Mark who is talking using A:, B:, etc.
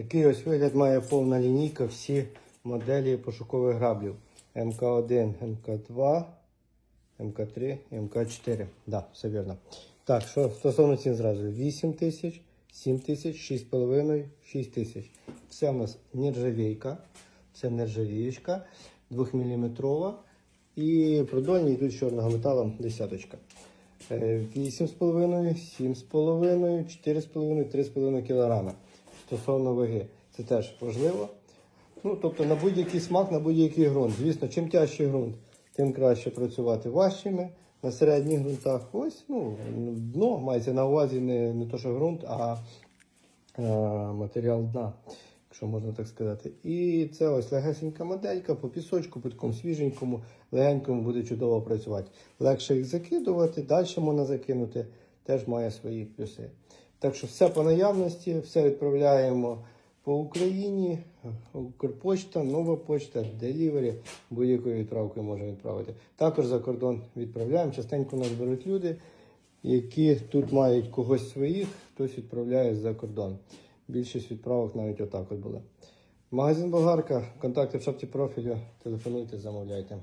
A: Такий ось вигляд має повна лінійка всі моделі пошукових граблів. МК1, МК2, МК3 МК4. Да, все вірно. Так, що стосовно цін зразу. 8 тисяч, 7 тисяч, 6,5, 6 тисяч. Це у нас нержавійка, це нержавієчка, 2-мм. І продольні йдуть чорного металу десяточка. Е, 8,5, 7,5, 4,5, 3,5 кг. Стосовно ваги. Це теж важливо. Ну, тобто на будь-який смак, на будь-який ґрунт. Звісно, чим тяжчий ґрунт, тим краще працювати важчими. На середніх ґрунтах ось, ну, дно мається на увазі не, не то, що ґрунт, а е, матеріал дна, якщо можна так сказати. І це ось легесенька моделька по пісочку, по такому свіженькому, легенькому буде чудово працювати. Легше їх закидувати, далі можна закинути, теж має свої плюси. Так що все по наявності, все відправляємо по Україні. Укрпочта, нова почта, делівері, будь-якою відправкою можемо відправити. Також за кордон відправляємо. Частенько нас беруть люди, які тут мають когось своїх, хтось відправляє за кордон. Більшість відправок навіть отак от була. Магазин Болгарка, контакти в шапці профілю, телефонуйте, замовляйте.